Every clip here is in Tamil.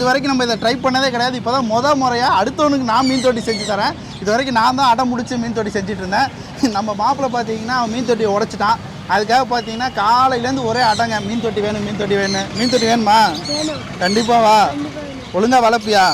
இது வரைக்கும் நம்ம இதை ட்ரை பண்ணதே கிடையாது. இப்போ தான் முத முறையாக அடுத்தவனுக்கு நான் மீன் தொட்டி செஞ்சு தரேன். இது வரைக்கும் நான் தான் அடம் முடிச்சு மீன் தொட்டி செஞ்சுட்டு இருந்தேன். நம்ம மாப்பிள்ளை பார்த்தீங்கன்னா அவன் மீன் தொட்டியை உடைச்சிட்டான். அதுக்காக பார்த்தீங்கன்னா காலையிலேருந்து ஒரே அடங்க. மீன் தொட்டி வேணும் மீன் தொட்டி வேணும். மீன் தொட்டி வேணுமா? கண்டிப்பாக வா. கண்டிப்பாக வேணும் ஒழுங்கா வளர்ப்பியா?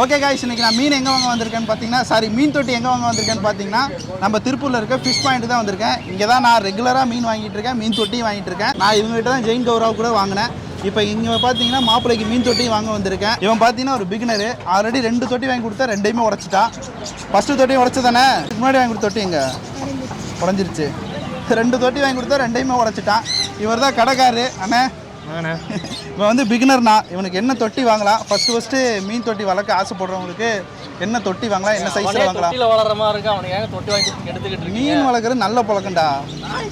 ஓகே காய்ஸ் இன்னைக்கு நான் மீன் எங்கே வாங்க வந்திருக்கேன்னு பார்த்தீங்கன்னா சாரி மீன் தொட்டி எங்கே வாங்க வந்திருக்கேன்னு பார்த்தீங்கன்னா நம்ம திருப்பூரில் இருக்க ஃபிஷ் பாயிண்ட் தான் வந்திருக்கேன். இங்கே தான் நான் ரெகுலராக மீன் வாங்கிட்டு இருக்கேன் மீன் தொட்டியும் வாங்கிட்டு இருக்கேன். நான் இவங்ககிட்ட தான் ஜெயின் கௌரவ் கூட வாங்கினேன். இப்போ இங்கே பார்த்தீங்கன்னா மாப்பிள்ளைக்கு மீன் தொட்டியும் வாங்க வந்திருக்கேன். இவன் பார்த்தீங்கன்னா ஒரு பிகினரு ஆல்ரெடி ரெண்டு தொட்டி வாங்கி கொடுத்தா ரெண்டையுமே உடச்சிட்டான் ஃபஸ்ட்டு தொட்டியும் உடச்சதானே? இதுக்கு முன்னாடி வாங்கி கொடுத்த தொட்டி இங்கே உடஞ்சிருச்சு. ரெண்டு தொட்டி வாங்கி கொடுத்தா ரெண்டையுமே உடச்சிட்டான் இவர் தான் கடைக்காரு அண்ணே. இவன் வந்து பிகினர்னா இவனுக்கு என்ன தொட்டி வாங்கலாம்? ஃபர்ஸ்ட் ஃபர்ஸ்ட் மீன் தொட்டி வளர்க்க ஆசைப்படுறவங்களுக்கு என்ன தொட்டி வாங்கலாம்? என்ன சைஸ்ல வாங்கலாம்? வளர்ற மாதிரி இருக்கு. அவனுக்கு ஏங்க தொட்டி வாங்கி எடுத்துக்கிட்டு மீன் வளர்க்குறது நல்ல பழக்கம்டா.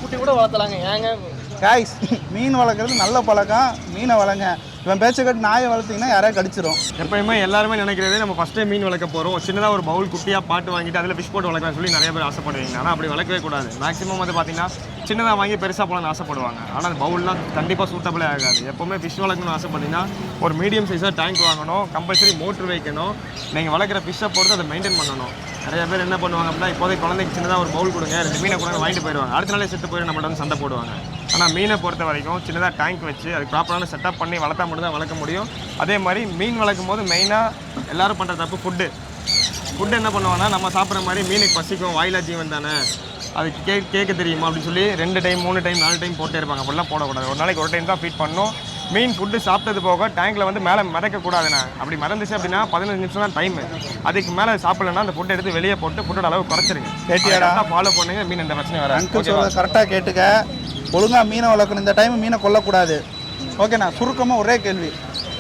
குட்டி கூட வளர்த்தலாங்க. ஏங்க? காய்ஸ் மீன் வளர்க்குறது நல்ல பழக்கம். மீனை வளங்க. இவன் பேச்சை கட்டு நாயை வளர்த்தீங்கன்னா யாரையா கடிச்சிரும். எப்பயுமே எல்லாருமே நினைக்கிறதே நம்ம ஃபஸ்ட்டே மீன் வளர்க்க போகிறோம் சின்னதாக ஒரு பவுல் குட்டியாக பாட்டு வாங்கிட்டு அதில் ஃபிஷ் போட்டு வளர்க்கலாம் சொல்லி நிறைய பேர் ஆசைப்படுவீங்க. ஆனால் அப்படி வளர்க்கவே கூடாது. மேக்ஸிமம் வந்து பார்த்தீங்கன்னா சின்னதாக வாங்கி பெருசாக போகலான்னு ஆசைப்படுவாங்க. ஆனால் அந்த பவுல்லாம் கண்டிப்பாக சூட்டபிளே ஆகாது எப்போவுமே ஃபிஷ் வளர்க்கணும்னு ஆசைப்பட்டீங்கன்னா ஒரு மீடியம் சைஸாக டேங்க் வாங்கணும் கம்பல்சரி மோட்ரு வைக்கணும். நீங்கள் வளர்க்குற ஃபிஷ்ஷை போட்டு அதை மெயின்டைன் பண்ணணும். நிறைய பேர் என்ன பண்ணுவாங்க அப்படின்னா இப்போதைக்கு குழந்தைக்கு சின்னதாக ஒரு பவுல் கொடுங்க ரெண்டு மீனை கொடுங்க வாங்கிட்டு போயிடுவாங்க. அடுத்த நாளே செத்து போயிடும் நம்மள்ட்ட வந்து சண்டை போடுவாங்க. ஆனால் மீனை பொறுத்த வரைக்கும் சின்னதாக டேங்க் வச்சு அது ப்ராப்பரான செட்டப் பண்ணி வளர்த்தா மட்டும் தான் வளர்க்க முடியும். அதே மாதிரி மீன் வளர்க்கும் போது மெயினாக எல்லாரும் பண்ணுற தப்பு ஃபுட்டு ஃபுட்டு என்ன பண்ணுவாங்கன்னா நம்ம சாப்பிட்ற மாதிரி மீனுக்கு பசிக்கும் வாயிலா ஜீவன் தானே. அது கே கேட்க தெரியுமா அப்படின்னு சொல்லி ரெண்டு டைம் மூணு டைம் நாலு டைம் போட்டே இருப்பாங்க. அப்படிலாம் போடக்கூடாது. ஒரு நாளைக்கு ஒரு டைம் தான் ஃபீட் பண்ணணும் மீன் ஃபுட்டு சாப்பிட்டது போக டேங்க்கில் வந்து மேலே மிதக்கக்கூடாதுண்ணே அப்படி மிதந்துச்சு அப்படின்னா பதினஞ்சு நிமிஷம் தான் டைம் அதுக்கு மேலே சாப்பிடலன்னா அந்த ஃபுட்டை எடுத்து வெளியே போட்டு ஃபுட்டோட அளவு குறைச்சிருங்க. கேட்டியாடா? ஃபாலோ பண்ணுங்க மீன் எந்த பிரச்சனையும் வராது. கரெக்டாக கேட்டுக்க. ஒழுங்கா மீனை வளர்க்கணும். இந்த டைம் மீனை கொல்லக்கூடாது. ஓகேண்ணா சுருக்கமாக ஒரே கேள்வி.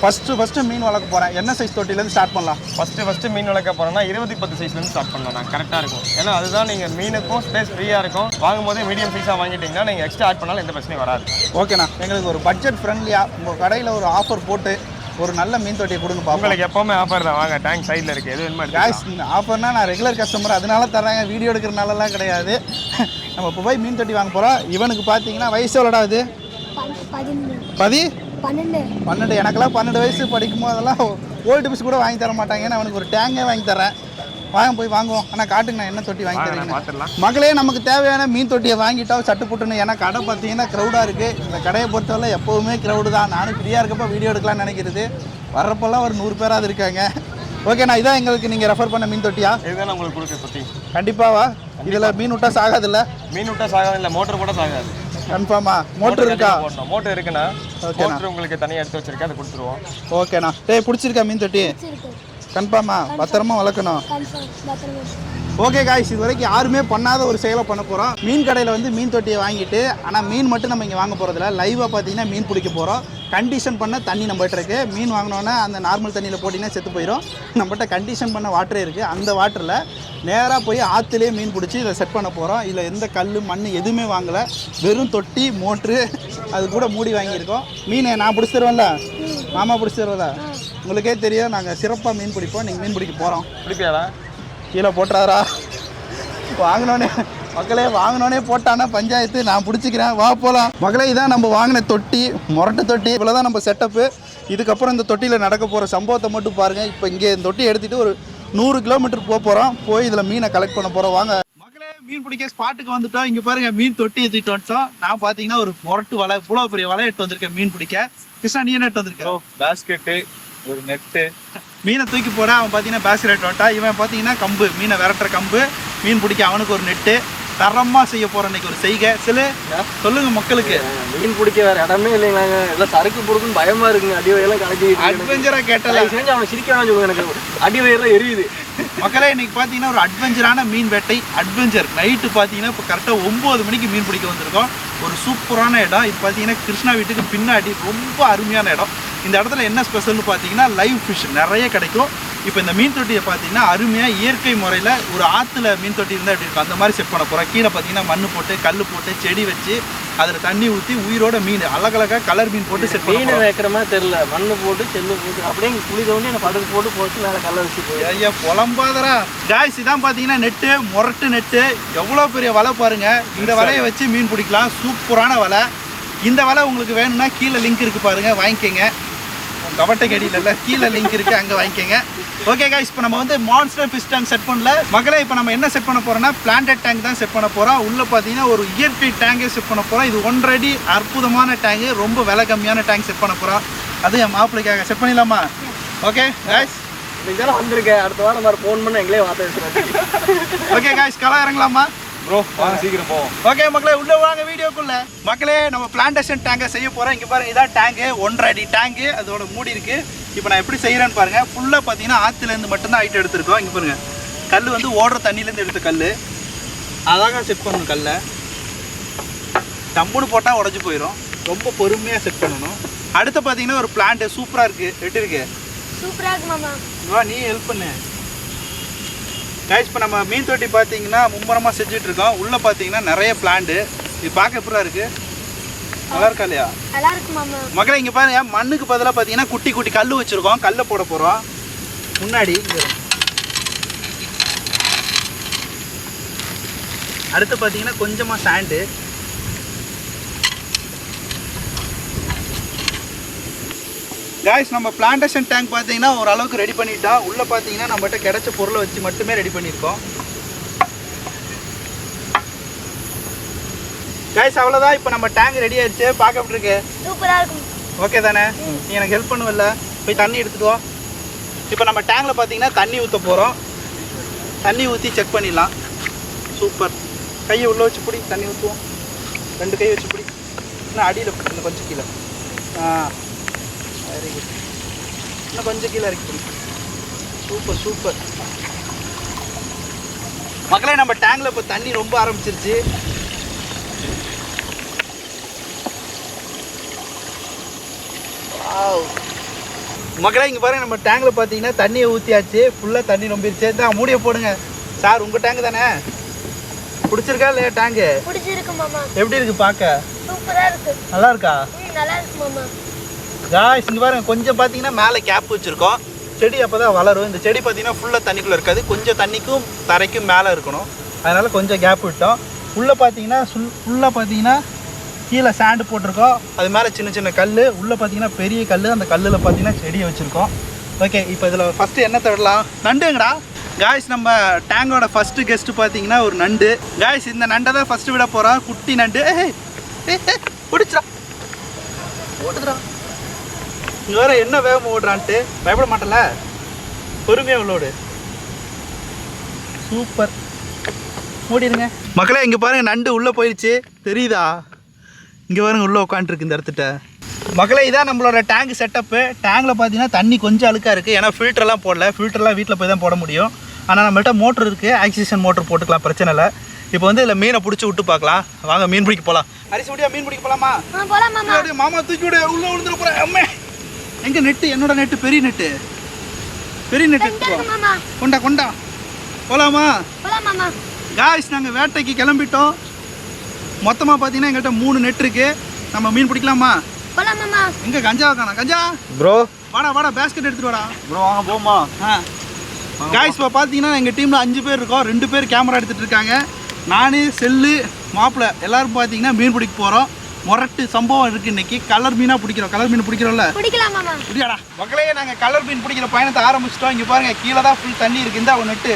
ஃபஸ்ட்டு ஃபஸ்ட்டு மீன் வளர்க்க போகிறேன் என்ன சைஸ் தொட்டிலேருந்து ஸ்டார்ட் பண்ணலாம்? ஃபஸ்ட்டு ஃபஸ்ட்டு மீன் வளர்க்க போகிறோம்னா இருபத்தி பத்து சைஸ்லேருந்து ஸ்டார்ட் பண்ணலாம். கரெக்டாக இருக்கும். ஏன்னா அதுதான் நீங்கள் மீனுக்கும் ஸ்பேஸ் ஃப்ரீயாக இருக்கும். வாங்கும்போதே மீடியம் சைஸாக வாங்கிட்டீங்கன்னா நீங்கள் எக்ஸ்ட்ரா ஆட் பண்ணாலும் எந்த பிரச்சனையும் வராது. ஓகேண்ணா எங்களுக்கு ஒரு பட்ஜெட் ஃப்ரெண்ட்லியாக உங்கள் கடையில் ஒரு ஆஃபர் போட்டு ஒரு நல்ல மீன் தொட்டியை கொடுங்க உங்களுக்கு எப்போவுமே ஆஃபர் தான். வாங்க டேங்க் சைடில் இருக்குது எது வேணுமா. காய்ஸ் இந்த ஆஃபர்னா நான் ரெகுலர் கஸ்டமர் அதனால தர்றாங்க. வீடியோ எடுக்கிறனாலலாம் கிடையாது. நம்ம இப்போ போய் மீன் தொட்டி வாங்க போகிறோம் இவனுக்கு பார்த்தீங்கன்னா வயசு எவ்வளோடா பதினொன்று. பதி? பன்னெண்டு. பன்னெண்டு. எனக்கெல்லாம் பன்னெண்டு வயசு படிக்கும் போதெல்லாம் ஓல்டு பிஸ் கூட வாங்கி தர மாட்டாங்க. நான் அவனுக்கு ஒரு டேங்கே வாங்கி தரேன். வாங்க போய் வாங்குவோம். ஆனால் காட்டுங்க நான் என்ன தொட்டி வாங்கி தரீங்க மகளே நமக்கு தேவையான மீன் தொட்டியை வாங்கிட்டா சட்டு புட்டுன்னு. ஏன்னா கடை பார்த்தீங்கன்னா க்ரௌடாக இருக்குது இந்த கடையை பொறுத்தவரை எப்போவுமே க்ரௌடு தான். நானும் ஃப்ரீயாக இருக்கப்போ வீடியோ எடுக்கலாம்னு நினைக்கிறது. வர்றப்பெல்லாம் ஒரு நூறு பேராது இருக்காங்க. ஓகேண்ணா இதான் எங்களுக்கு நீங்கள் ரெஃபர் பண்ண மீன் தொட்டியா? இதுதான் உங்களுக்கு கொடுக்க பற்றி கண்டிப்பாவா இதில் மீன் விட்டா சாகாதுல்ல? மீன் விட்டா சாகாது இல்லை மோட்டர் கூட சாகாது. கன்ஃபார்மா மோட்டர் இருக்கா? போடணும். மோட்டர் இருக்குண்ணா. மோட்டர் உங்களுக்கு தனியாக எடுத்து வச்சிருக்கேன். அதை கொடுத்துருவோம். ஓகேண்ணா. டேய் பிடிச்சிருக்கா மீன் தொட்டி? கன்ஃபார்மா பத்திரமா வளர்க்கணும். ஓகே காய்ஸ் இது வரைக்கும் யாருமே பண்ணாத ஒரு செயலை பண்ண போகிறோம் மீன் கடையில் வந்து மீன் தொட்டியை வாங்கிட்டு ஆனால் மீன் மட்டும் நம்ம இங்கே வாங்க போகிறதில்ல லைவாக பார்த்தீங்கன்னா மீன் பிடிக்க போகிறோம் கண்டிஷன் பண்ண தண்ணி நம்மகிட்ட இருக்குது மீன் வாங்கினோன்னே அந்த நார்மல் தண்ணியில் போட்டிங்கன்னா செத்து போயிடும் நம்மகிட்ட கண்டிஷன் பண்ண வாட்டரே இருக்குது அந்த வாட்டரில் நேராக போய் ஆற்றுலேயே மீன் பிடிச்சி இதை செட் பண்ண போகிறோம் இதில் எந்த கல் மண் எதுவுமே வாங்கலை. வெறும் தொட்டி மோட்ரு அது கூட மூடி வாங்கியிருக்கோம். மீனை நான் பிடிச்சி தருவேன்ல? மாமா பிடிச்சி தருவேன்ல உங்களுக்கே தெரியும். நாங்கள் சிறப்பாக மீன் பிடிப்போம். நீங்கள் மீன் பிடிக்க போகிறோம் பிடிப்பியாடா? கீழே போட்டுறாரா? வாங்கினோடனே மக்களே வாங்கினோடனே போட்டானா பஞ்சாயத்து? நான் பிடிச்சிக்கிறேன். வா போகலாம் மக்களே இதான் நம்ம வாங்கின தொட்டி முரட்டு தொட்டி. இவ்வளோ தான் நம்ம செட்டப்பு இதுக்கப்புறம் இந்த தொட்டியில் நடக்க போகிற சம்பவத்தை மட்டும் பாருங்கள் இப்போ இங்கே இந்த தொட்டி எடுத்துகிட்டு ஒரு நூறு கிலோமீட்டர் போக போகிறோம் போய் இதில் மீனை கலெக்ட் பண்ண போகிறோம் வாங்க. மக்களே மீன் பிடிக்க ஸ்பாட்டுக்கு வந்துட்டோம். இங்கே பாருங்க மீன் தொட்டி எடுத்துட்டு வந்துட்டோம். நான் பார்த்தீங்கன்னா ஒரு முரட்டு வலை இவ்வளோ பெரிய வலை எடுத்து வந்திருக்கேன் மீன் பிடிக்க. கிருஷ்ணா நீ என்ன எடுத்து வந்திருக்க? பேஸ்கெட்டு ஒரு நெட்டு மீனை தூக்கி போட அவன் பார்த்தீங்கன்னா பேஸ்கெட் வந்துட்டா. இவன் பார்த்தீங்கன்னா கம்பு மீனை விரட்டுற கம்பு. மீன் பிடிக்க அவனுக்கு ஒரு நெட்டு. தரமா செய்ய போற இன்னைக்கு ஒரு செய்கை. சில சொல்லுங்க மக்களுக்கு. மீன் பிடிக்க வேற இடமே இல்லைங்களாங்க எல்லாம் சரக்கு பொறுக்குன்னு பயமா இருக்குங்க. அடி வயெல்லாம் கலக்கி அட்வென்ச்சரா கேட்டல. செஞ்சு அவன் சிரிக்கிறான்னு சொல்லுங்க எனக்கு. அடி வயெல்லாம் எரியுது. மக்களே இன்னைக்கு பார்த்தீங்கன்னா ஒரு அட்வென்ச்சரான மீன் வேட்டை. அட்வென்ச்சர் நைட்டு பார்த்தீங்கன்னா இப்போ கரெக்டாக ஒம்பது மணிக்கு மீன் பிடிக்க வந்திருக்கோம். ஒரு சூப்பரான இடம். இது பார்த்தீங்கன்னா கிருஷ்ணா வீட்டுக்கு பின்னாடி ரொம்ப அருமையான இடம். இந்த இடத்துல என்ன ஸ்பெஷல்னு பார்த்தீங்கன்னா லைவ் ஃபிஷ் நிறைய கிடைக்கும். இப்போ இந்த மீன் தொட்டியை பார்த்தீங்கன்னா அருமையாக இயற்கை முறையில் ஒரு ஆற்றுல மீன் தொட்டி இருந்தால் எப்படி இருக்கும்? அந்த மாதிரி செட் பண்ண போகிறோம் கீழே பார்த்தீங்கன்னா மண் போட்டு கல் போட்டு செடி வச்சு அதில் தண்ணி ஊற்றி உயிரோட மீன் அழகழகாக கலர் மீன் போட்டு செட் மீன் வைக்கிற மாதிரி தெரியல. மண்ணு போட்டு செல்லு போட்டு அப்படியே குழி தோண்டி என்ன படுத்து போட்டு போட்டு மேலே கல்ல வச்சு போய் ஐயா புலம்பாதரா காய்ஸ் இதான் பார்த்தீங்கன்னா நெட்டு முரட்டு நெட்டு எவ்வளோ பெரிய வலை பாருங்க. இந்த வலையை வச்சு மீன் பிடிக்கலாம். சூப்பரான வலை. இந்த வலை உங்களுக்கு வேணும்னா கீழே லிங்க் இருக்கு பாருங்க. வாங்கிக்கோங்க. கவட்டைக்கு அடியில் இல்லை கீழே லிங்க் இருக்கு அங்கே வாங்கிக்கோங்க. ஓகே guys இப்போ நம்ம வந்து மான்ஸ்டர் ஃபிஷ் டேங்க் செட் பண்ணல. மக்களே இப்போ நம்ம என்ன செட் பண்ண போறோம்னா பிளான்டட் டேங்க் தான் செட் பண்ண போறோம். உள்ள பார்த்தீங்கன்னா ஒரு இயற்கை டேங்கே செட் பண்ண போறோம். இது ஒன்றரை அற்புதமான டேங்க் ரொம்ப விலை கம்மியான டேங்க் செட் பண்ண போறோம். அது என் மாப்பிள்ளைக்காக செட் பண்ணிடலாமா? ஓகே இன்னைக்கு தானே வந்திருக்கேன். அடுத்த வாரம் மாதிரி ஃபோன் பண்ண எங்களே வார்த்தை ஓகே guys களை இறங்கலாமா? ப்ரோ வாங்க. சீக்கிரம் போவோம். ஓகே மக்களே உள்ள வாங்க வீடியோக்குள்ள. மக்களே நம்ம பிளான்டேஷன் டேங்கை செய்ய போறோம். இங்க பாருங்க இதான் டேங்கு ஒன்றரை அடி டேங்கு அதோட மூடி இருக்கு. இப்போ நான் எப்படி செய்யறேன்னு பாருங்க. ஃபுல்லா பார்த்தீங்கன்னா ஆத்துல இருந்து மட்டும்தான் ஹைட் எடுத்திருக்கோம். இங்க பாருங்க. கல் வந்து ஓடுற தண்ணியில இருந்து எடுத்த கல் அழகா செட் பண்ணணும் கல்லை. டம்புன்னு போட்டா உடஞ்சி போயிடும் ரொம்ப பொறுமையா செட் பண்ணணும். அடுத்து பார்த்தீங்கன்னா ஒரு பிளான்ட் சூப்பரா இருக்கு. எப்படி இருக்கு. சூப்பரா இருக்கு மாமா. நீ ஹெல்ப் பண்ணு. கைஸ் இப்போ நம்ம மீன் தொட்டி பார்த்தீங்கன்னா மும்முரமாக செஞ்சுட்டு இருக்கோம் உள்ளே பார்த்தீங்கன்னா நிறைய பிளான்ட் இது பார்க்க எப்படா இருக்கு? நல்லா இருக்கா இல்லையா? மக்களை இங்கே பாருங்க. மண்ணுக்கு பதிலாக பார்த்தீங்கன்னா குட்டி குட்டி கல் வச்சுருக்கோம். கல்லை போட போகிறோம் முன்னாடி. அடுத்து பார்த்தீங்கன்னா கொஞ்சமாக சாண்டு காய்ஸ் நம்ம பிளான்டேஷன் டேங்க் பார்த்தீங்கன்னா ஓரளவுக்கு ரெடி பண்ணிட்டோம் உள்ளே பார்த்தீங்கன்னா நம்மகிட்ட கிடைச்ச பொருளை வச்சு மட்டுமே ரெடி பண்ணியிருக்கோம். காய்ஸ் அவ்வளோதான் இப்போ நம்ம டேங்க் ரெடி ஆயிடுச்சு. பார்க்க எப்படி இருக்கு இருக்கும். ஓகே தானே? நீ எனக்கு ஹெல்ப் பண்ணுவல்ல? போய் தண்ணி எடுத்துட்டு வா. இப்போ நம்ம டேங்கில் பார்த்தீங்கன்னா தண்ணி ஊற்ற போகிறோம் தண்ணி ஊற்றி செக் பண்ணிடலாம். சூப்பர் கையை உள்ளே வச்சு பிடி. தண்ணி ஊற்றுவோம் ரெண்டு கை வச்சு பிடி. இன்னும் அடியில் கொஞ்சம் கீழே. ஆ. வெரி குட் இன்னும் கொஞ்சம் கீழே இறக்கி பிடி சூப்பர் சூப்பர். மக்களே நம்ம டேங்கில் இப்போ தண்ணி ரொம்ப ஆரம்பிச்சிருச்சு. மக்களே இங்கே பாருங்க நம்ம டேங்கில் பார்த்தீங்கன்னா தண்ணியை ஊற்றியாச்சு ஃபுல்லாக தண்ணி ரொம்பிருச்சு. தான் மூடிய போடுங்க. சார் உங்கள் டேங்க் தானே? பிடிச்சிருக்கா இல்லையா டேங்கு பிடிச்சிருக்கு மாமா. எப்படி இருக்கு பார்க்க இருக்கு. நல்லா இருக்கா? நல்லா இருக்கு மாமா. காய்ஸ் இங்கே பாருங்க கொஞ்சம் பார்த்தீங்கன்னா மேலே கேப் வச்சுருக்கோம். செடி அப்போ தான் வளரும். இந்த செடி பார்த்தீங்கன்னா ஃபுல்லாக தண்ணிக்குள்ளே இருக்காது. கொஞ்சம் தண்ணிக்கும் தரைக்கும் மேலே இருக்கணும். அதனால் கொஞ்சம் கேப் விட்டோம். உள்ளே பார்த்தீங்கன்னா சுல் ஃபுல்லாக பார்த்தீங்கன்னா கீழே சாண்டு போட்டிருக்கோம். அது மேலே சின்ன சின்ன கல் உள்ளே பார்த்தீங்கன்னா பெரிய கல் அந்த கல்லில் பார்த்தீங்கன்னா செடியை வச்சுருக்கோம். ஓகே இப்போ இதில் ஃபஸ்ட்டு என்ன தடலாம்? நண்டுங்கடா. காய்ஸ் நம்ம டேங்கோட ஃபஸ்ட்டு கெஸ்ட்டு பார்த்தீங்கன்னா ஒரு நண்டு. காய்ஸ் இந்த நண்டை தான் ஃபஸ்ட்டு விட போகிறோம் குட்டி நண்டு. பிடிச்சிடா. ஓட்டுதுடா இங்க வேற என்ன வேகமா ஓடுறான்ட்டு? பயப்பட மாட்டல? பொறுமையா உள்ளோடு. சூப்பர். ஓடிடுங்க மக்களே இங்க பாருங்க நண்டு உள்ள போயிடுச்சு தெரியுதா? இங்க பாருங்க உள்ள உட்காந்துருக்கு இந்த இடத்துட்ட. மக்களே இதான் நம்மளோட டேங்க் செட்டப்பு டேங்கில் பார்த்தீங்கன்னா தண்ணி கொஞ்சம் அழுக்காக இருக்குது ஏன்னா ஃபில்டர்லாம் போடல. ஃபில்டர்லாம் வீட்டில் போய் தான் போட முடியும். ஆனால் நம்மள்ட்ட மோட்ரு இருக்குது ஆக்சிஜன் மோட்ரு போட்டுக்கலாம் பிரச்சனை இல்லை. இப்போ வந்து இதில் மீனை பிடிச்சி விட்டு பார்க்கலாம். வாங்க மீன் பிடிக்க போகலாம் அரிசி முடியா மீன் பிடிக்க போகலாமா மாமா தூக்கி விடு. உள்ள விழுந்துட போறேன். அம்மே. எங்க நெட்டு? என்னோட நெட்டு பெரிய நெட்டு. பெரிய நெட்டு கொண்டா கொண்டா. போலாமா? காய்ஸ் நாங்கள் வேட்டைக்கு கிளம்பிட்டோம். மொத்தமாக பார்த்தீங்கன்னா எங்கள்கிட்ட மூணு நெட் இருக்கு. நம்ம மீன் பிடிக்கலாமா? போலாம் மாமா. எங்க கஞ்சா காணா கஞ்சா? ப்ரோ. வாடா வாடா பேஸ்கெட் எடுத்துட்டு வாடா. ப்ரோ வாங்க போமா காய்ஸ் இப்போ பார்த்தீங்கன்னா எங்கள் டீமில் அஞ்சு பேர் இருக்கோம். ரெண்டு பேர் கேமரா எடுத்துகிட்டு இருக்காங்க. நான் செல்லு மாப்பிள்ளை எல்லாரும் பார்த்தீங்கன்னா மீன் பிடிக்க போகிறோம் முரட்டு சம்பவம் இருக்குது இன்னைக்கு. கலர் மீனாக பிடிக்கிறோம். கலர் மீன் பிடிக்கிறோம்ல? பிடிக்கலாம் மாமா முடியாடா மக்களே நாங்க கலர் மீன் பிடிக்கிற பயணத்தை ஆரம்பிச்சிட்டோம். இங்க பாருங்க கீழே தான் ஃபுல் தண்ணி இருக்கு. இந்த ஒன்று நெட்டு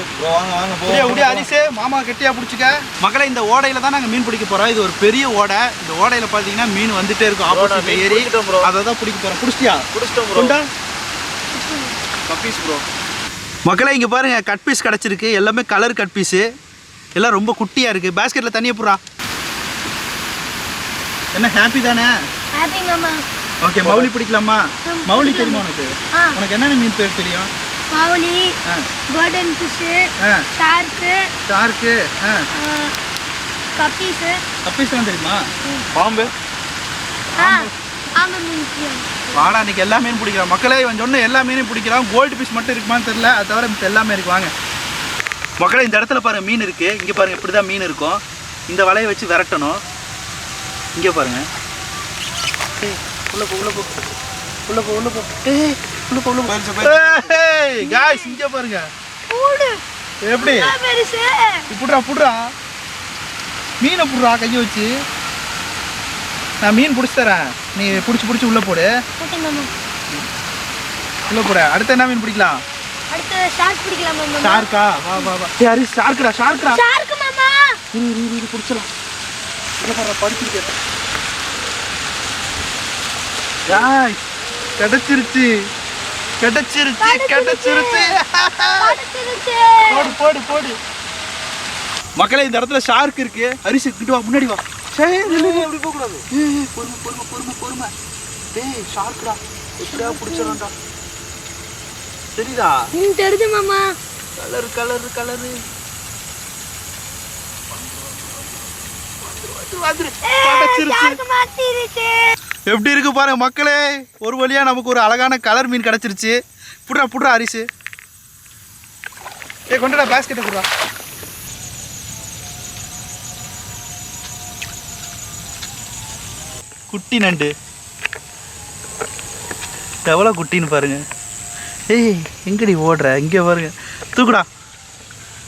முடியா அரிசே மாமா கெட்டியா பிடிச்சிக்க. மக்களே இந்த ஓடையில தான் நாங்க மீன் பிடிக்க போறோம். இது ஒரு பெரிய ஓடை. இந்த ஓடையில பாத்தீங்கன்னா மீன் வந்துட்டே இருக்கும். ஆப்போசிட் மீன் bro. அதை தான் பிடிக்க போறோம். பிடிச்சிட்டியா? பிடிச்சிட்டோம் ப்ரோ. கொண்டா. Guppies bro. மக்களே இங்க பாருங்க கட் பீஸ் கிடைச்சிருக்கு. எல்லாமே கலர் கட் பீஸ். எல்லாம் ரொம்ப குட்டியா இருக்கு. பேஸ்கெட்ல தண்ணியை போடுறா. என்ன ஹாப்பி தானே? ஹாப்பி மாமா ஓகே மௌலி பிடிக்கலாமா? மௌலி தெரியுமா உனக்கு? உனக்கு என்னென்ன மீன் பேர் தெரியும்? மாவுலி ஆ. கோல்டன் ஷார்க்கு ஷார்க்கு ஆ. கப்பீஸு கப்பீஸ்லாம் தெரியுமா? பாம்பு. ஆ ஆமாம் மீன் வாடா இன்னைக்கு எல்லா மீனும் பிடிக்கிறோம். மக்களே இவன் சொன்ன எல்லா மீனையும் பிடிக்கிறான் கோல்டு பீஸ் மட்டும் இருக்குமான்னு தெரியல. அது தவிர மித்த எல்லாமே இருக்கு. வாங்க. மக்களே இந்த இடத்துல பாருங்க மீன் இருக்கு. இங்க பாருங்க இப்படி தான் மீன் இருக்கும். இந்த வலையை வச்சு விரட்டணும். இங்க பாருங்க. ஏய், உள்ள போ உள்ள போ. உள்ள போ உள்ள போ. ஏய், உள்ள போ உள்ள போ. ஏய் காய்ஸ் இங்க பாருங்க. கூடு எப்படி? பெருசு? புடுறா புடுறா. மீனை புடுறா கையை வச்சு. நான் மீன் பிடிச்சி தரேன். நீ பிடிச்சி பிடிச்சி உள்ளே போடு. உள்ள போட. அடுத்து என்ன மீன் பிடிக்கலாம்? அடுத்து ஷார்க் பிடிக்கலாம் மாமா ஷார்க்கா வா வா வா. ஏய் ஹரிஷ் ஷார்க்குடா ஷார்க்குடா ஷார்க் மாமா இரு இரு இரு, பிடிச்சலாம் இங்க பாரு படிச்சிருக்கேன். யாய் கிடைச்சிருச்சு. கிடைச்சிருச்சு கிடைச்சிருச்சு. கிடைச்சிருச்சு. போடு போடு போடு. மக்களே இந்த இடத்துல ஷார்க் இருக்கு. ஹரிஷ் கிட்ட வா முன்னாடி வா. சரி அப்படி போக கூடாது பொறுமை பொறுமை பொறுமை பொறுமை. டேய் ஷார்க்டா எப்படியா பிடிச்சிடறான்டா தெரியுதா? ம் தெரியுது மாமா. Colour colour colour. ஷார்க் மாட்டிருச்சு. எப்படி இருக்கு பாருங்க மக்களே. ஒரு வழியா நமக்கு ஒரு அழகான கலர் மீன் கிடைச்சிருச்சு. புட்றா புட்றா அரிசி. ஏ கொண்டுடா பேஸ்கெட்டை புட்றா குட்டி நண்டு. எவ்வளோ குட்டின்னு பாருங்க. ஏய் எங்கடி ஓடுற? இங்கே பாருங்க. தூக்குடா.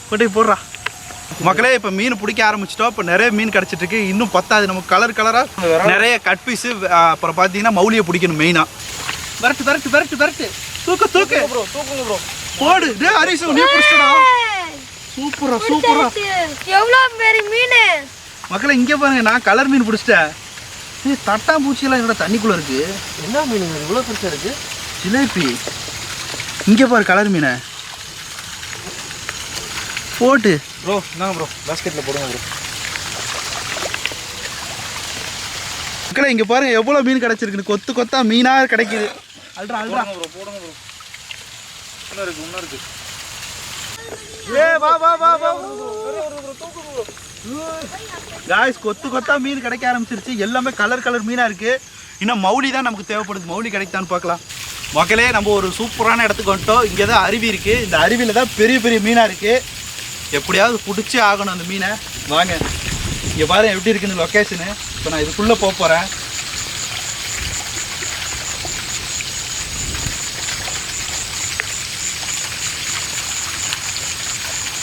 கொண்டு போடுறா. மக்களே இப்போ மீன் பிடிக்க ஆரம்பிச்சிட்டோம். இப்போ நிறைய மீன் கிடச்சிட்டு இருக்கு இன்னும் பத்தாது. நமக்கு கலர் கலராக நிறைய கட் பீஸு அப்புறம் பார்த்தீங்கன்னா மௌலியை பிடிக்கணும் மெயினாக விரட்டு விரட்டு விரட்டு விரட்டு. தூக்கு தூக்கு. ப்ரோ தூக்குங்க ப்ரோ போடு. டே ஹரிசு நீ பிடிச்சடா சூப்பரா சூப்பரா எவ்வளோ பெரிய மீன்? மக்களே இங்கே பாருங்க நான் கலர் மீன் பிடிச்சிட்டேன். ஏய் தட்டாம்பூச்சியெல்லாம் என்னோட தண்ணிக்குள்ளே இருக்கு? என்ன மீனுங்க இவ்வளோ பெருசாக இருக்கு. ஜிலேபி. இங்கே பாரு கலர் மீனை. போட்டு. ப்ரோ இந்தாங்க ப்ரோ பேஸ்கெட்டில் போடுங்க ப்ரோ மக்களே இங்கே பாருங்க எவ்வளோ மீன் கிடச்சிருக்கு கொத்து கொத்தா மீனாக கிடைக்குது. அல்றா அல்றா. ப்ரோ போடுங்க ப்ரோ இன்னும் இருக்கு இன்னும் இருக்கு. ஏ வா வா வா வா. காய்ஸ் கொத்து கொத்தா மீன் கிடைக்க ஆரம்பிச்சிருச்சு. எல்லாமே கலர் கலர் மீனா இருக்கு. இன்னும் மௌலி தான் நமக்கு தேவைப்படுது. மௌலி கிடைக்குதான்னு பார்க்கலாம். மக்களே நம்ம ஒரு சூப்பரான இடத்துக்கு வந்துட்டோம். இங்கே தான் அருவி இருக்கு. இந்த அருவியில் தான் பெரிய பெரிய மீனா இருக்கு. எப்படியாவது பிடிச்சே ஆகணும் அந்த மீனை. வாங்க. இங்கே பாருங்க எப்படி இருக்குன்னு லொக்கேஷனு இப்போ நான் இதுக்குள்ளே போக போகிறேன்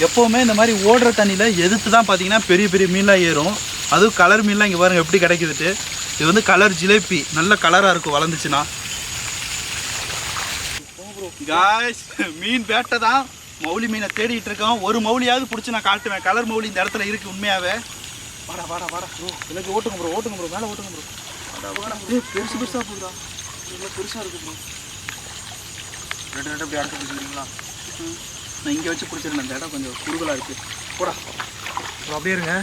எப்போவுமே இந்த மாதிரி ஓடுற தண்ணியில் எதிர்த்து தான் பார்த்தீங்கன்னா பெரிய பெரிய மீன்லாம் ஏறும். அதுவும் கலர் மீன்லாம் இங்கே பாருங்கள் எப்படி கிடைக்குதுட்டு இது வந்து கலர் ஜிலேபி. நல்ல கலராக இருக்கும் வளர்ந்துச்சுன்னா. காய்ஸ் மீன் வேட்டை தான். மௌலி மீனை தேடிட்டு இருக்கோம் ஒரு மௌலியாவது பிடிச்சி நான் காட்டுவேன். கலர் மௌலி இந்த இடத்துல இருக்கு உண்மையாகவே வாடா வாடா வாடா. ப்ரோ எனக்கு ஓட்டுங்க ப்ரோ ஓட்டுங்க ப்ரோ மேலே ஓட்டுங்க ப்ரோ பெருசு பெருசாக போகுதா இல்லை பெருசாக இருக்குது ப்ரோ ரெண்டு ரெண்டு அப்படி பிடிச்சிருக்கீங்களா? பிடிச்சிக்கிறீங்களா நான் இங்கே வச்சு பிடிச்சிருந்தேன். இந்த இடம் கொஞ்சம் குறுகலாக இருக்குது போடா. ப்ரோ அப்படியே இருங்க.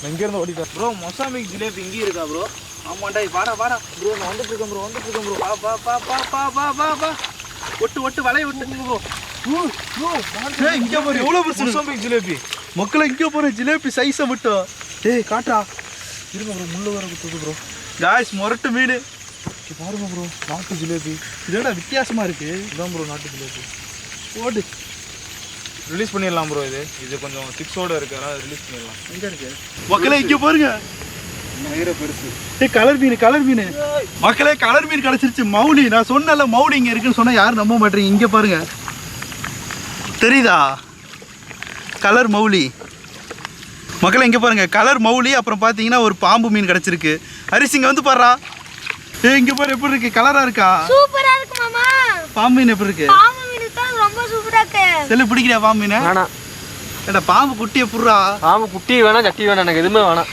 நான் இங்கேருந்து ஓடிட்டா ப்ரோ மொசாமிக் ஜிலேபி இங்கேயும் இருக்கா ப்ரோ ஆமாண்டா வாடா வாடா. ப்ரோ நான் வந்துட்டு இருக்கேன் ப்ரோ வந்துட்டு இருக்கேன் ப்ரோ பா பா பா பா பா பா ஒட்டு ஒட்டு வலையை விட்டுங்க ப்ரோ இங்க பாரு எவ்வளவு பெருசு மொசாம்பிக் ஜிலேபி. மக்களை இங்க பாரு ஜிலேபி சைஸை மட்டும் டேய் காட்டா இருங்க ப்ரோ முள்ளு வர குத்துது ப்ரோ காய்ஸ் முரட்டு மீன். பாருங்க ப்ரோ நாட்டு ஜிலேபி. இதோட வித்தியாசமா இருக்கு? இதான் ப்ரோ நாட்டு ஜிலேபி. ஓடு ரிலீஸ் பண்ணிடலாம் ப்ரோ இது. இது கொஞ்சம் சிக்ஸோட இருக்கு அதனால ரிலீஸ் பண்ணிடலாம். எங்க இருக்கு? மக்களே இங்க பாருங்க. கலர் மீன் கலர் மீன். மக்களே கலர் மீன் கிடைச்சிருச்சு மௌலி நான் சொன்னல மௌலி இங்க இருக்குன்னு சொன்னா யாரும் நம்ப மாட்டீங்க. இங்க பாருங்க. தெரியுதா? Colour molly. மக்களே இங்க பாருங்க. கலர் மௌலி அப்புறம் பாத்தீங்கன்னா ஒரு பாம்பு மீன் கிடைச்சிருக்கு. இங்க வந்து பாருடா. ஏய் இங்க பாரு எப்படி இருக்கு? கலரா இருக்கா? சூப்பரா இருக்கு மாமா. பாம்பு மீன் எப்படி இருக்கு? பாம்பு மீன் தான் ரொம்ப சூப்பரா இருக்கு. செல்லு பிடிக்கிறியா பாம்பு மீன்? வேணாம். ஏடா பாம்பு குட்டியை புடுறா. ஆமா குட்டி வேணாம் சட்டி வேணாம் எனக்கு எதுவுமே வேணாம்.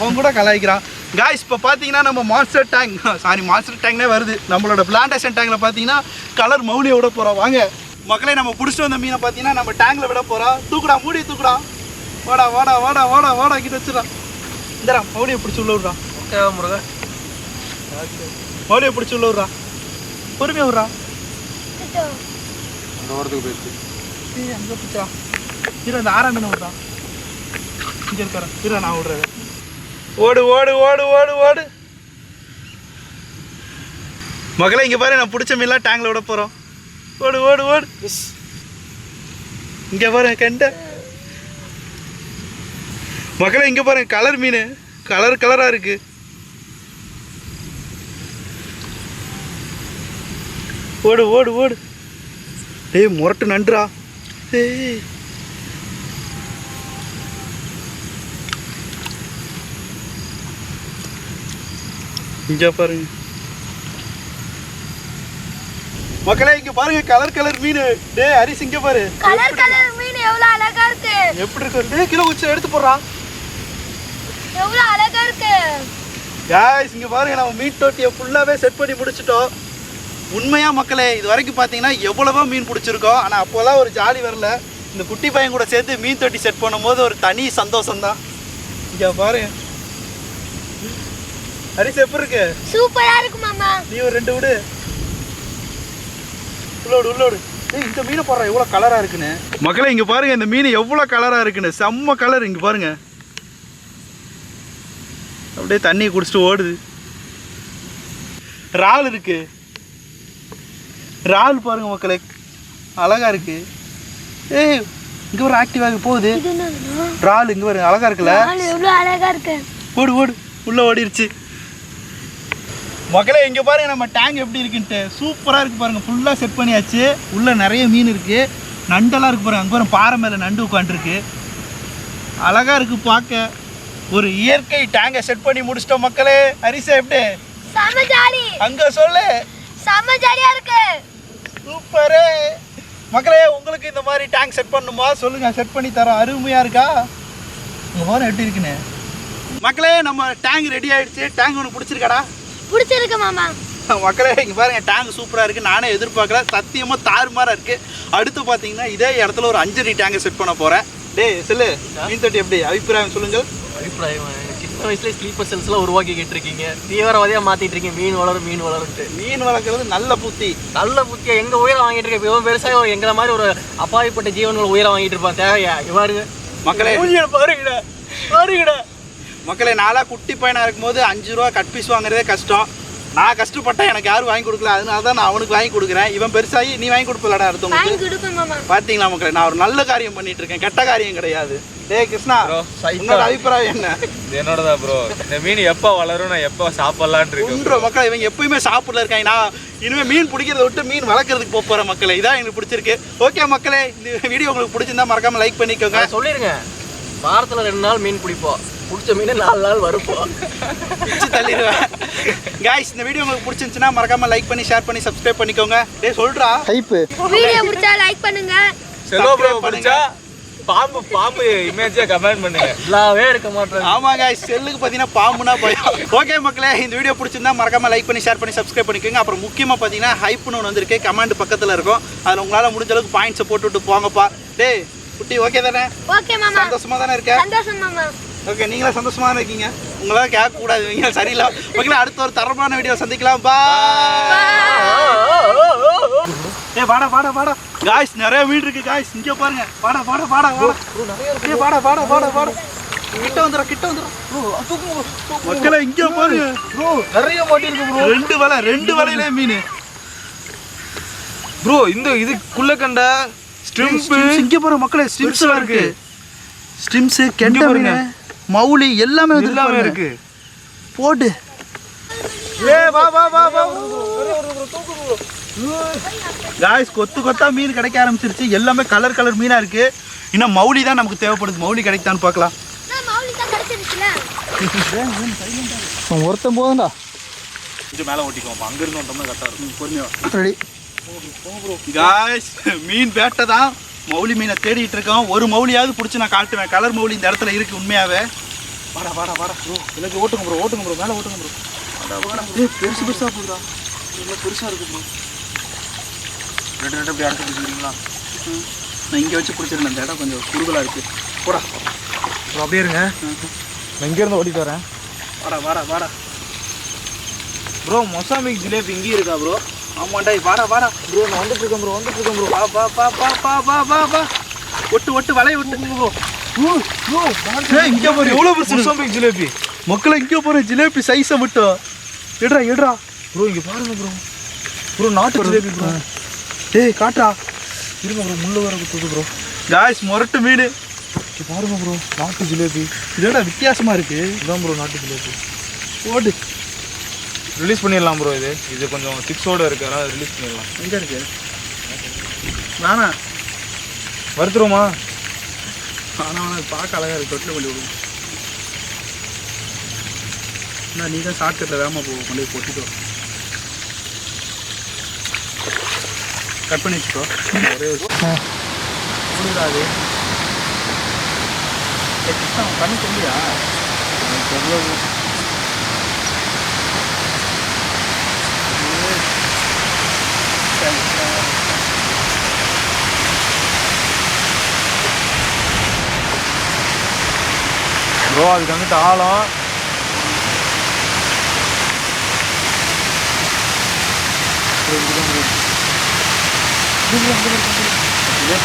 அவன் கூட கலாய்க்கிறான். காய்ஸ் இப்போ பார்த்தீங்கன்னா நம்ம மாஸ்டர் டேங்க் சாரி மாஸ்டர் டேங்க்னே வருது. நம்மளோட பிளான்டேஷன் டேங்கில் பார்த்தீங்கன்னா கலர் மௌலியை விட போகிறோம் வாங்க. மக்களே நம்ம பிடிச்சிட்டு வந்த மீனை பார்த்தீங்கன்னா நம்ம டேங்கில் விட போகிறோம் தூக்குடா மூடி தூக்குடா. வாடா வாடா வாடா வாடா வாடா கிட்ட வச்சுடா இந்தடா மௌலியை பிடிச்சி உள்ள விட்றா. ஓகே முருகன். மௌலியை பிடிச்சி உள்ள விட்றா. பொறுமையாக விட்றா. அந்த ஓரத்துக்கு போயிடுச்சு. அங்கே பிடிச்சா இரு அந்த ஆறாண்டு விட்றா. இங்கே இருக்காரன் இரு நான் விட்றேன். ஓடு ஓடு ஓடு ஓடு ஓடு. மகளே இங்கே பாரு நான் பிடிச்ச மீன்லாம் டேங்கில் விட போகிறோம் ஓடு ஓடு ஓடு. இங்கே பாரு கண்ட. மகளே இங்கே பாருங்க கலர் மீன். கலர் கலராக இருக்கு. ஓடு ஓடு ஓடு. டேய் முரட்டு நன்றா ஏய் இங்க பாருங்க. மக்களே இங்க பாருங்க கலர் கலர் மீன். டேய் ஹரிஸ் இங்க பாரு. கலர் கலர் மீன் எவ்வளவு அழகா இருக்கு. எப்படி இருக்கு? டேய் கிலோ குச்சி எடுத்து போடுறான். எவ்வளவு அழகா இருக்கு. காய்ஸ் இங்க பாருங்க நம்ம மீன் தொட்டியை ஃபுல்லாவே செட் பண்ணி முடிச்சிட்டோம். உண்மையா மக்களே இது வரைக்கும் பார்த்தீங்கன்னா எவ்வளவோ மீன் பிடிச்சிருக்கோம். ஆனால் அப்போல்லாம் ஒரு ஜாலி வரல. இந்த குட்டி பையன் கூட சேர்த்து மீன் தொட்டி செட் பண்ணும்போது ஒரு தனி சந்தோஷம் தான் இங்க பாருங்க. ஹரிஸ் எப்படி இருக்கு? சூப்பரா இருக்கு மாமா. நீ ஒரு ரெண்டு விடு. உள்ளோடு உள்ளோடு. ஏய் இந்த மீனை பாரு எவ்வளோ கலராக இருக்குன்னு. மக்களே இங்கே பாருங்க இந்த மீன் எவ்வளோ கலராக இருக்குன்னு. செம்ம கலர் இங்கே பாருங்க. அப்படியே தண்ணி குடிச்சிட்டு ஓடுது. இறால் இருக்கு. இறால் பாருங்க மக்களே. அழகா இருக்கு. ஏய் இங்கே ஒரு ஆக்டிவாக போகுது. இறால் இங்கே பாருங்க அழகா இருக்குல்ல? நாலு எவ்வளவு அழகா இருக்கு. ஓடு ஓடு. உள்ள ஓடிருச்சு. மக்களே இங்க பாருங்க நம்ம டேங்க் எப்படி இருக்குன்ட்டு. சூப்பரா இருக்கு பாருங்க. ஃபுல்லா செட் பண்ணியாச்சு. உள்ள நிறைய மீன் இருக்கு. நண்டெல்லாம் இருக்கு பாருங்க. அங்க பாருங்க பாறை மேல நண்டு உட்காந்துருக்கு அழகா இருக்கு பார்க்க. ஒரு இயற்கை டேங்கை செட் பண்ணி முடிச்சிட்டோம் மக்களே. ஹரிசா எப்படி? அங்க சொல்லு. இருக்கு. சூப்பரு மக்களே உங்களுக்கு இந்த மாதிரி டேங்க் செட் பண்ணுமா? சொல்லுங்க செட் பண்ணி தரோம் அருமையா இருக்கா? உங்க பாருங்க எப்படி இருக்குன்னு? மக்களே நம்ம டேங்க் ரெடி ஆயிடுச்சு. டேங்க் உனக்கு பிடிச்சிருக்காடா? பிடிச்சிருக்கு மாமா. மக்களே இங்கே பாருங்க டேங்க் சூப்பராக இருக்குது நானே எதிர்பார்க்கல. சத்தியமாக தாறுமாறாக இருக்குது அடுத்து பார்த்தீங்கன்னா இதே இடத்துல ஒரு அஞ்சடி டேங்கை செட் பண்ண போகிறேன் டேய் சொல்லு மீன் தொட்டி எப்படி? அபிப்பிராயம் சொல்லுங்கள். அபிப்பிராயம் சின்ன வயசுல ஸ்லீப்பர் செல்ஸ்லாம் உருவாக்கிக்கிட்டு இருக்கீங்க தீவிரவாதியா மாத்திட்டு இருக்கீங்க. மீன் வளரும் மீன் வளரும்ட்டு மீன் வளர்க்குறது நல்ல புத்தி. நல்ல புத்தியா? எங்க உயிரை வாங்கிட்டு இருக்க? இவன் பெருசா ஒரு எங்களை மாதிரி ஒரு அப்பாவிப்பட்ட ஜீவன்கள் உயிரை வாங்கிட்டு இருப்பான். தேவையா? இவ்வாறு மக்களே பாருங்கடா. பாருங்கடா. மக்களே நாளாக குட்டி பையனாக இருக்கும்போது அஞ்சு ரூபா கட் பீஸ் வாங்குறதே கஷ்டம். நான் கஷ்டப்பட்டேன் எனக்கு யாரும் வாங்கி கொடுக்கல. அதனால தான் நான் அவனுக்கு வாங்கி கொடுக்குறேன். இவன் பெருசாகி நீ வாங்கி கொடுப்பலடா அடுத்தவங்களுக்கு. பார்த்தீங்களா மக்களே? நான் ஒரு நல்ல காரியம் பண்ணிட்டு இருக்கேன். கெட்ட காரியம் கிடையாது. டேய் கிருஷ்ணா. உன்னோட அபிப்பிராயம் என்ன? இது என்னோடதா ப்ரோ? இந்த மீன் எப்போ வளரும் நான் எப்போ சாப்பிடலான் இருக்கேன் மக்கள் இவங்க எப்பயுமே சாப்பிடல இருக்காங்க. நான் இனிமே மீன் பிடிக்கிறத விட்டு மீன் வளர்க்கறதுக்கு போக போகிறேன் மக்களே. இதான் எனக்கு பிடிச்சிருக்கு. ஓகே மக்களே இந்த வீடியோ உங்களுக்கு பிடிச்சிருந்தா மறக்காம லைக் பண்ணிக்கோங்க. நான் சொல்லிருங்க. வாரத்துல ரெண்டு நாள் மீன் பிடிப்போம். பிடிச்ச மீன் நாலு நாள் பிடிச்சி தள்ளிடுவேன். காய்ஸ் இந்த வீடியோ உங்களுக்கு பிடிச்சிருந்துச்சுன்னா மறக்காம லைக் பண்ணி ஷேர் பண்ணி சப்ஸ்கிரைப் பண்ணிக்கோங்க. டேய் சொல்றா. ஹைப்பு வீடியோ பிடிச்சா லைக் பண்ணுங்க. செலோ ப்ரோ பிடிச்சா பாம்பு பாம்பு இமேஜா கமெண்ட் பண்ணுங்க. இல்லாவே இருக்க மாட்டேன். ஆமா காய்ஸ் செல்லுக்கு பார்த்தீங்கன்னா பாம்புனா பயம். ஓகே மக்களே இந்த வீடியோ பிடிச்சிருந்தா மறக்காம லைக் பண்ணி ஷேர் பண்ணி சப்ஸ்கிரைப் பண்ணிக்கோங்க. அப்புறம் முக்கியமாக பார்த்தீங்கன்னா ஹைப்னு ஒன்று வந்திருக்கு. கமெண்ட் பக்கத்தில் இருக்கும். அதில் உங்களால் முடிஞ்ச அளவுக்கு பாயிண்ட்ஸை போட்டுவிட்டு போங்கப்பா. டேய் குட்டி ஓகே தானே? ஓகே மாமா. சந்தோஷமா தானே இருக்க? சந்தோஷம் மாமா. ஓகே நீங்களும் சந்தோஷமா தானே இருக்கீங்க. உங்களால கேட்க கூடாது இவங்க சரியில்லை. ஓகே அடுத்த ஒரு தரமான வீடியோ சந்திக்கலாம். பாய் ஏ வாடா வாடா வாடா. காய்ஸ் நிறைய வீடு இருக்கு காய்ஸ் இங்க பாருங்க. வாடா வாடா வாடா ஏ வாடா வாடா வாடா வாடா. கிட்ட வந்துடா கிட்ட வந்துடா. மக்களே இங்க பாருங்க. ப்ரோ நிறைய மாட்டிருக்கு ப்ரோ ரெண்டு வலை ரெண்டு வலையிலே மீன். ப்ரோ இந்த இதுக்குள்ள கண்ட ஸ்ட்ரிம்ஸ் இங்க பாருங்க மக்களே. ஸ்ட்ரிம்ஸ் இருக்கு. ஸ்ட்ரிம்ஸ் கெண்ட. மீன். மௌலி எல்லாமே வந்து எல்லாமே இருக்கு. போடு. ஏ வா வா வா வா. காய்ஸ் கொத்து கொத்தா மீன் கிடைக்க ஆரம்பிச்சிருச்சு. எல்லாமே கலர் கலர் மீனா இருக்கு. இன்னும் மௌலி தான் நமக்கு தேவைப்படுது. மௌலி கிடைக்குதான்னு பார்க்கலாம். ஒருத்தன் போதும்டா. கொஞ்சம் மேலே ஓட்டிக்கோம் அங்க இருந்து வந்தோம்னா கரெக்டாக இருக்கும். பொறுமையா ரெடி காய்ஸ் மீன் வேட்டை தான். மௌலி மீனை தேடிட்டு இருக்கோம் ஒரு மௌலியாவது பிடிச்சி நான் காட்டுவேன். கலர் மௌலி இந்த இடத்துல இருக்கு உண்மையாவே. வாடா வாடா வாடா. ப்ரோ எனக்கு ஓட்டுங்க ப்ரோ ஓட்டுங்க ப்ரோ மேலே ஓட்டுங்க ப்ரோ வாடா வாடா பெருசு பெருசா போகுதா இவ்வளோ பெருசா இருக்கு ப்ரோ ரெண்டு ரெண்டு அப்படி அடுத்து பிடிச்சிக்கிறீங்களா நான் இங்கே வச்சு பிடிச்சிருந்தேன். இந்த இடம் கொஞ்சம் குறுகலாக இருக்கு. போடா. ப்ரோ அப்படியே இருங்க. நான் இங்க இருந்து ஓட்டிட்டு வரேன். வாடா வாடா வாடா. ப்ரோ மொசாமிக் ஜிலேபி இங்கேயும் இருக்கா ப்ரோ ஆமாண்டா வாடா வாடா. ப்ரோ நான் வந்துட்டு இருக்கேன் ப்ரோ வந்துட்டு இருக்கேன் ப்ரோ. பா பா பா பா பா பா பா ஒட்டு ஒட்டு வலை விட்டு ப்ரோ இங்கே போகிற எவ்வளோ பெருசு ஜிலேபி. மக்களை இங்கே போகிற ஜிலேபி சைஸை மட்டும் எடுறா எடுறா. ப்ரோ இங்கே பாருங்க ப்ரோ. ப்ரோ நாட்டு ஜிலேபி ப்ரோ. டேய் காட்டா இருங்க ப்ரோ முள்ளு வர குத்துது ப்ரோ. காய்ஸ் மொரட்டு மீன். பாருங்க ப்ரோ நாட்டு ஜிலேபி. இதோட வித்தியாசமாக இருக்கு? இதான் ப்ரோ நாட்டு ஜிலேபி. ஓடு. ரிலீஸ் பண்ணிடலாம் ப்ரோ இது. இது கொஞ்சம் திக்ஸோட இருக்கு. அதனால ரிலீஸ் பண்ணிடலாம். எங்க இருக்கு? வேணா வறுத்துருவோமா ஆனால் ஆனால் பார்க்க அழகா இருக்கு. தொட்டில் கொண்டு விடுவோம் நான் நீ தான் ஷார்ட்கட்டில் வேகமாக போ. கொண்டு போய் போட்டுக்கோ கட் பண்ணி வச்சுக்கோ. ஒரே அது உன் கண்ணு தெரியா ப்ரோ அதுக்கு வந்துட்டு ஆழம். இதே